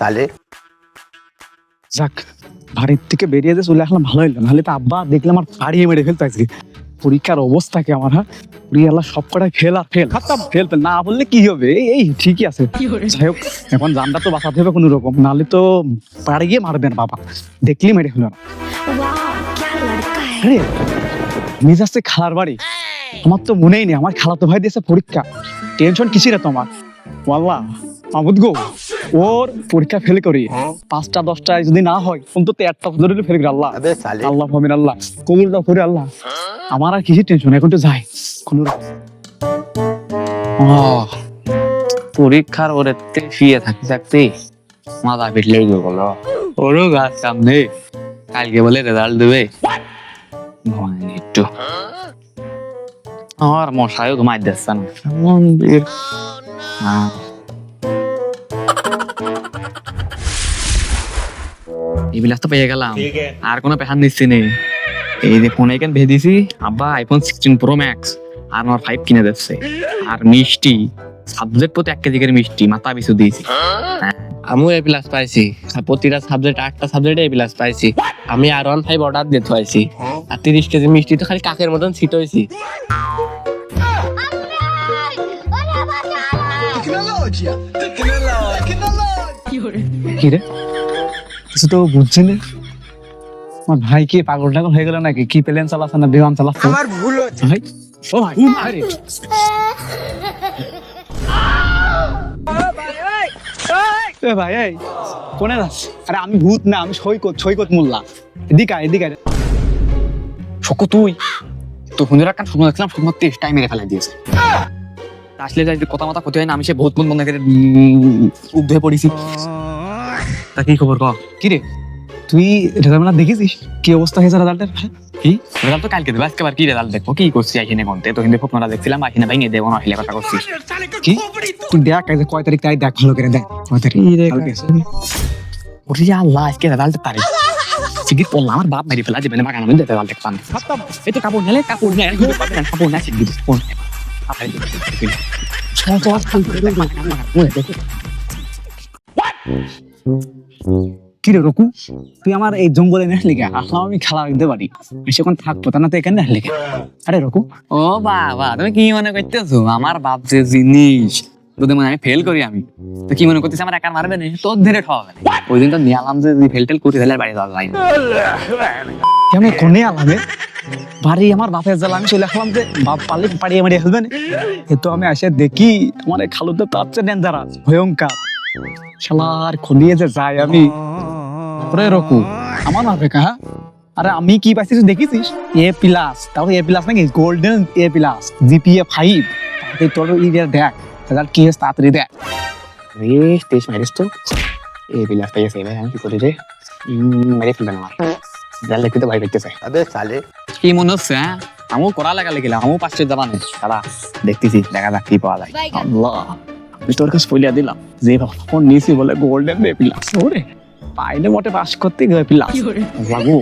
সালে। যাক বাড়ির থেকে বেরিয়ে যে চলে আসলাম নাহলে তো আব্বা দেখলে আমার পাড়িয়ে মেরে ফেলতো আজকে। পরীক্ষার অবস্থা কে আমার হ্যাঁ সব কটা ফেল আর ফেল খাতাম ফেল না বললে কি হবে? এই ঠিকই আছে। যাই হোক এখন জানটা তো বাঁচাতে হবে কোনো রকম। নাহলে তো পাড়ে গিয়ে মারবেন বাবা। দেখলি মেরে ফেলো না আরে মিজ আসছে খালার বাড়ি। আমার তো মনেই নেই আমার খালাতো ভাই দিয়েছে পরীক্ষা। টেনশন কিসিরা তোমার? ওয়াল্লাহ। মাহমুদ গো ওর পরীক্ষা ফেল করি। পাঁচটা যদি না হয় একটা ফেল করি আল্লাহ। আল্লাহ ফমিন আল্লাহ। আল্লাহ। আমার আর কিছু টেনশন এখন তো যাই। পরীক্ষার শুয়ে থাকতে পিটলে ওরও গাছ সামনে। কালকে বলে রেজাল্ট দেবে। আমার মশাইও ঘুমাই দিচ্ছে না। এই বিলাস তো পেয়ে গেলাম আর কোনো পেহান নিচ্ছি নেই এই যে ফোনে কেন ভেজে দিছি আব্বা আইফোন সিক্সটিন প্রো ম্যাক্স আর আমার ফাইভ কিনে দিচ্ছে আর মিষ্টি সাবজেক্ট প্রতি এক কেজি করে মিষ্টি মাথা পিছু দিয়েছি আমিও এ প্লাস পাইছি প্রতিটা সাবজেক্ট আটটা সাবজেক্টে এ প্লাস পাইছি আমি আর ওয়ান ফাইভ অর্ডার দিতে পাইছি আর তিরিশ কেজি মিষ্টি তো খালি কাকের মতন ছিট হয়েছি কি রে কিছু তো বুঝছি না আমার ভাই কি পাগল টাগল হয়ে গেল নাকি? কি প্লেন চালাচ্ছে না বিমান চালাচ্ছে আমার ভুল ভাই ও ভাই। আরে। ভাই এই কোনে যাচ্ছ আরে আমি ভূত না আমি সৈকত সৈকত মোল্লা। এদিকে আয়, এদিকে আয়। শোকো তুই। তো হুজুর একটা স্বপ্ন দেখলাম স্বপ্ন তেইশ টাইম মেরে ফেলা দিয়েছে। আসলে যাই কথা মাথা ক্ষতি হয় না আমি সে বহুত মন মনে করে উদ্ধ পড়েছি। তা কি খবর ক? কি রে তুই রেজাল্ট দেখেছিস? কি অবস্থা হয়েছে রেজাল্টের কি? রেজাল্ট তো কালকে দেবে আজকে আবার কি রেজাল্ট দেখব? কি করছি এখানে কোনতে? তো হিন্দু ফোকনাটা দেখছিলাম এখানে ভেঙে দেবো না হিলে কথা করছিস। কি? তুই দেখ যে কয় তারিখ তাই দেখ ভালো করে দেখ কয় তারিখ কালকে। ওরে আল্লাহ আজকে রেজাল্ট তারিখ সিগির পড়লাম আমার বাপ মেরে ফেলা যাবে না বাগান আমি রেজাল্ট দেখতাম এই তো কাপড় নিলে কাপড় নিয়ে কাপড় না সিগির ফোন কি রে রকু তুই আমার এই জঙ্গলে নেস লিখে আসলাম আমি খেলা দিতে পারি। বেশি এখন থাকব তা না তো এখানে লিখে আরে রকু। ও বাবা তুমি কি মনে করতেছো? আমার বাপ যে জিনিস যদি মনে আমি ফেল করি আমি তো কি মনে করতেছি? আমার মারবে না তোর ধরে ঠকাবে ওই দিন তো নিয়ে আলাম যে ফেল টেল করি তাহলে বাড়ি যাওয়া যায় কেমন কোনে আলামে বাড়ি আমার বাপের জ্বালা আমি চলে আসলাম যে বাপ পালে পাড়িয়ে মারিয়ে ফেলবে না। তো আমি আসে দেখি আমার খালুতে তার চেয়ে ডেঞ্জারাস ভয়ঙ্কর। যে যাই আমি। আমার হবে কাহা হ্যাঁ? আরে আমি কি দেখিছিস? এ প্লাস তাও এ প্লাস নাকি? Golden A plus GPA five তাতে তোর দেখ কি তাড়াতাড়ি দেখ। তো। এ প্লাস আমি কি করি রে? মেরে ফেলবে না। করতেছে আরে সালে কি মনে হচ্ছে হ্যাঁ? করা লাগা লাগিলাম পাঁচটা জামানে তারা দেখতেছি দেখা যাক কি পাওয়া যায়। আল্লাহ। তোর কাছে ফলিয়া দিলাম। যে ফোন নিয়েছি বলে গোল্ডেন এ প্লাস ওরে পাইলে মোটে পাস করতে গেলে প্লাস লাগু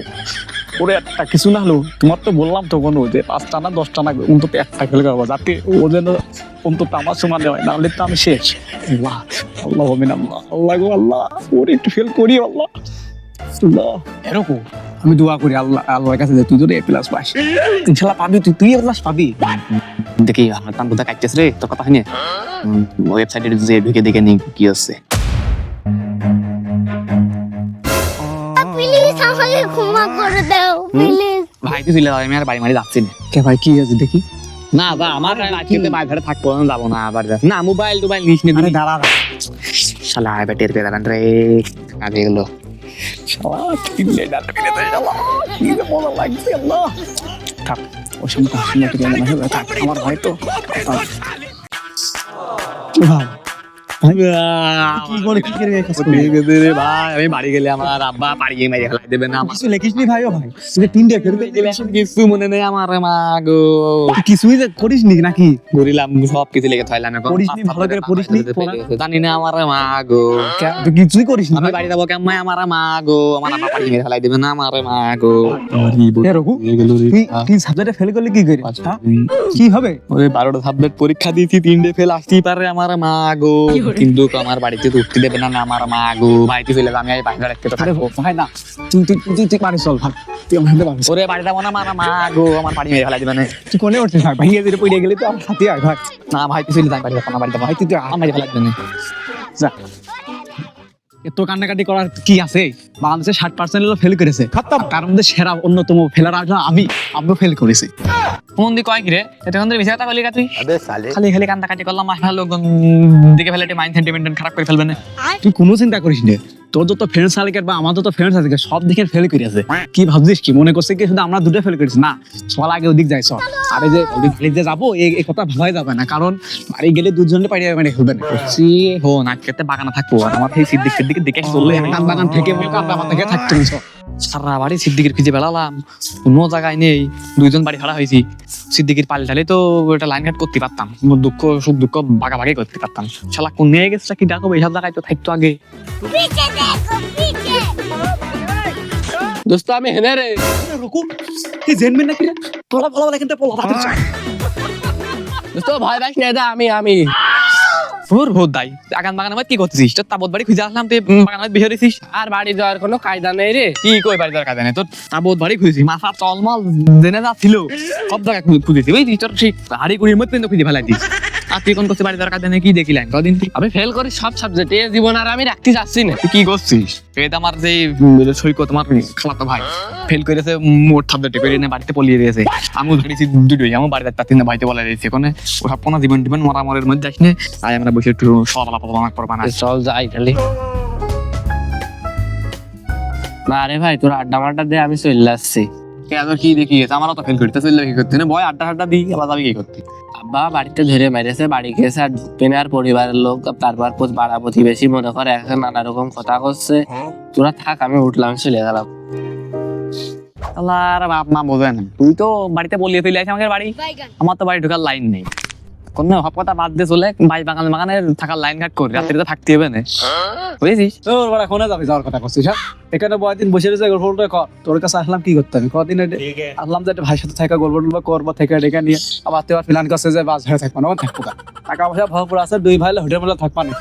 ওরে? একটা কিছু না হলো তোমার তো বললাম তো কোনো যে পাঁচটা না দশটা না অন্তত একটা ফেল করব যাতে ও যেন অন্তত আমার সমান হয় না হলে তো আমি শেষ। আল্লাহ আল্লাহ হবেন আল্লাহ আল্লাহ গো আল্লাহ। ওরে একটু ফেল করি আল্লাহ। আল্লাহ এরকম। আমি দোয়া করি আল্লাহ আল্লাহর কাছে যে তুই যদি এ প্লাস পাস ইনশাল্লাহ পাবি তুই তুই এ প্লাস পাবি। দেখি আমার তাম বোধা কাটতেছে রে তোর কথা হয়নি ওয়েবসাইটে যে ঢুকে দেখে নি কি হচ্ছে? ক্ষমা করে দাও প্লিজ ভাই তুই চলে আমি আর বাড়ি মারি যাচ্ছি না। কে ভাই কি আছে দেখি? না বা আমার আজকে বাইরে ধারে থাকব না যাব না আবার না মোবাইল টোবাইল নিস নে আরে দাঁড়া। শালা এবার টের পেয়ে যাবেন রে। কাজে গেলো শালা, কিনলে ডাটা কিনে দে, শালা। কি লাগছে, আল্লাহ। থাক, ওর হবে, আমার হয়তো তো। কি ভাই? ভাই, কি করে কাজ করলি? রে ভাই আমি বাড়ি গেলে আমার আব্বা পাড়িয়ে মেরে ফেলাই দেবে না আমার। কিছু লেখিসনি ভাই? ও ভাই তুই যে তিনটে ফেরত কিছু মনে নেই আমার মা গো। কিছুই যে করিস নি নাকি? ঘুরিলাম সব কিছু লেগে থাইলাম এখন। পড়িসনি, ভালো করে পড়িসনি, পড়া। জানি না আমার মা গো। কে- তুই কিছুই করিস না? আমি বাড়ি যাব কেমন আমার মা গো? আমার আব্বা পাড়িয়ে মেরে ফেলাই দেবে না আমার মা গো। রঘু তুই সাবজেক্টে ফেল করলে কি করিস হ্যাঁ? কি হবে? ওই বারোটা সাবজেক্ট পরীক্ষা দিয়েছি তিনটে ফেল আসতেই পারে আমার মা গো। কিন্তু আমার বাড়িতে তো উঠতে দেবে না আমার মা গো বাড়িতে ফেলে আমি আর বাইরে রাখতে তো থাকব। ভাই না। তুই তুই তুই- তুই বাড়ি চল ভাই। তুই আমার সাথে বাড়ি। ওরে বাড়ি যাব না আমার মা গো আমার বাড়ি মেরে ফেলা দিবে না। তুই কোনে উঠছিস ভাই? ভাইয়া দিলে পড়ে গেলে তো আমার সাথে আয় ভাই। না ভাই তুই চলে যাই বাড়ি যাব না বাড়ি যাব। ভাই তুই আমার মেরে ফেলা দিবে না। যা। এত কান্নাকাটি করার কি আছে? বাংলাদেশে ষাট পার্সেন্ট হলো ফেল করেছে। তার মধ্যে সেরা অন্যতম ফেলার আসলে আমি আমিও ফেল করেছি। মন্দি কয় কি রে এতক্ষণ ধরে কথা বলি তুই। খালি খালি কান্দা কাটি করলাম আসলে লোকজন দিকে ফেলে মাইন্ড সেন্টিমেন্ট খারাপ করে ফেলবে না। তুই কোনো চিন্তা করিস না। তোর যত ফ্রেন্ড সার্কেল বা আমার তো ফ্রেন্ড আছে সব দিকে ফেল করে আছে। কি ভাবছিস, কি মনে করছে কি শুধু আমরা দুটো ফেল করেছি? না, চল আগে ওদিক যাই, চল। আরে যে ওদিক যে যাব, এই কথা ভাবাই যাবে না, কারণ বাড়ি গেলে দুজনে পাড়ি মানে হবে না। সি হো নাটকেতে বাগানে থাকব। আর আমার সেই সিদ্দিকের দিকে দেখে চললে বাগান থেকে বাগান থেকে থাকতে। সারা বাড়ি সিদ্দিকির খুঁজে বেড়ালাম। কোনো জায়গায় নেই। দুইজন বাড়ি ভাড়া হয়েছি। সিদ্দিকির পালে ঢালে তো একটা লাইন ঘাট করতে পারতাম। দুঃখ সুখ দুঃখ বাগাবাগি করতে পারতাম। শালা কোন নিয়ে গেছে? কি ডাকবো এইসব জায়গায় তো থাকতো আগে। দোস্ত আমি হেনে রে। নাকি পোলা দোস্ত ভয় পাস আমি আমি। ফুর ভোট দাই আগান বাগানে কি করছিস তোর তাবত বাড়ি খুঁজে আসলাম তুই বাগানে বিহে দিছিস। আর বাড়ি যাওয়ার কোনো কায়দা নেই রে কি কই বাড়ি যাওয়ার কায়দা নেই? তোর তাবত বাড়ি খুঁজেছি। মাথা চলমল জেনে যা ছিল সব জায়গায় খুঁজেছি। ওই তোর সেই হাড়ি কুড়ির মধ্যে খুঁজে ফেলাই দিস আর তুই কোন করতে বাড়ি দরকার কি দেখিলেন কদিন আমি ফেল করি সব সাবজেক্টে জীবন আর আমি রাখতে যাচ্ছি না। তুই কি করছিস? এটা আমার যে সৈকত তোমার খালাতো ভাই। ফেল করেছে মোট সাবজেক্টে করে বাড়িতে পলিয়ে দিয়েছে। আমিও ধরেছি দুটোই আমার বাড়িতে বাড়িতে বলে দিয়েছে। কোনে ওসব কোনো জীবন টিবন মরামরের মধ্যে আসনে তাই আমরা বসে একটু পলাপ করবা না। চল যাই তাহলে। না রে ভাই তোর আড্ডা মাড্ডা দে আমি চলে আসছি। কেন কি দেখি আমারও তো ফেল করতে চললে কি করতে? না বয় আড্ডা আড্ডা দিই আবার যাবি কি করতে? আব্বা বাড়িতে ধরে মেরেছে বাড়ি গেছে আর ঢুকবে না আর পরিবারের লোক তারপর পাড়া প্রতিবেশী মনে করে এখন নানা রকম কথা করছে। হ্যাঁ। তোরা থাক আমি উঠলাম চলে গেলাম। আর বাপ মা বোঝে না তুই তো বাড়িতে বলিয়ে ফেলে আছে আমাকে বাড়ি। আমার তো বাড়ি ঢুকার লাইন নেই। কোন সব কথা বাদ দিয়ে চলে বাই বাগান বাগানে থাকার লাইন ঘাট করে রাত্রে তো থাকতে হবে না। বুঝেছিস? তোর বড় কোনে যাবি যাওয়ার কথা করছিস হ্যাঁ? এখানে বয়দিন বসে রয়েছে গল্পটা কর তোর কাছে আসলাম কি করতে আমি কদিন আসলাম যে একটা ভাইয়ের সাথে থাকা গল্প টল্প করব থেকে ডেকে নিয়ে। আবার তুই প্ল্যান করছে যে বাস ধরে থাকব না থাকব না। টাকা পয়সা ভরপুর আছে দুই ভাই হোটেল মেলা থাকবা না।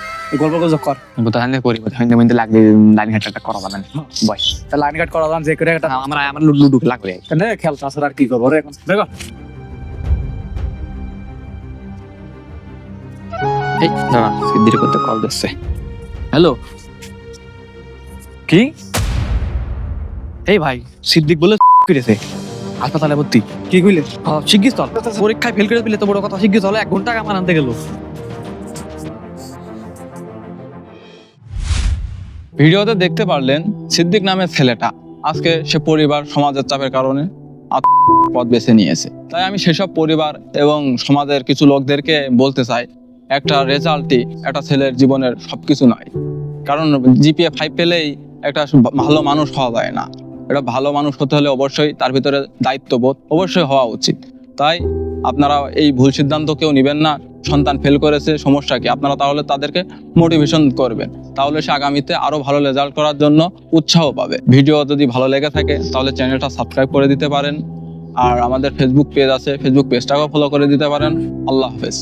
গল্প গুজব কর। বোধহয় করি বোধহয় মধ্যে লাগবে লাইন ঘাটটা করা যাবে না। বয়। তা লাইন কাট করা যান যে করে একটা আমরা আমার লুডু লাগবে। কেন খেল তাছাড়া আর কি করব রে এখন। দেখো। এই দাঁড়া সিদ্ধির করতে কল দিচ্ছে। হ্যালো কি? এই ভাই সিদ্দিক বলে করেছে হাসপাতালে ভর্তি। কি কইলে? শিগগির চল। পরীক্ষায় ফেল করে দিলে তো বড় কথা শিগগির চল। এক ঘণ্টা আমার আনতে গেল। ভিডিওতে দেখতে পারলেন সিদ্দিক নামের ছেলেটা। আজকে সে পরিবার সমাজের চাপের কারণে পথ বেছে নিয়েছে। তাই আমি সেসব পরিবার এবং সমাজের কিছু লোকদেরকে বলতে চাই একটা রেজাল্টই একটা ছেলের জীবনের সবকিছু নয় কারণ জিপিএ ফাইভ পেলেই একটা ভালো মানুষ হওয়া যায় না। এটা ভালো মানুষ হতে হলে অবশ্যই তার ভিতরে দায়িত্ববোধ অবশ্যই হওয়া উচিত। তাই আপনারা এই ভুল সিদ্ধান্ত কেউ নেবেন না, সন্তান ফেল করেছে, সমস্যা কি? আপনারা তাহলে তাদেরকে মোটিভেশন করবেন। তাহলে সে আগামীতে আরও ভালো রেজাল্ট করার জন্য উৎসাহ পাবে। ভিডিও যদি ভালো লেগে থাকে, তাহলে চ্যানেলটা সাবস্ক্রাইব করে দিতে পারেন। আর আমাদের ফেসবুক পেজ আছে ফেসবুক পেজটাকেও ফলো করে দিতে পারেন। আল্লাহ হাফেজ।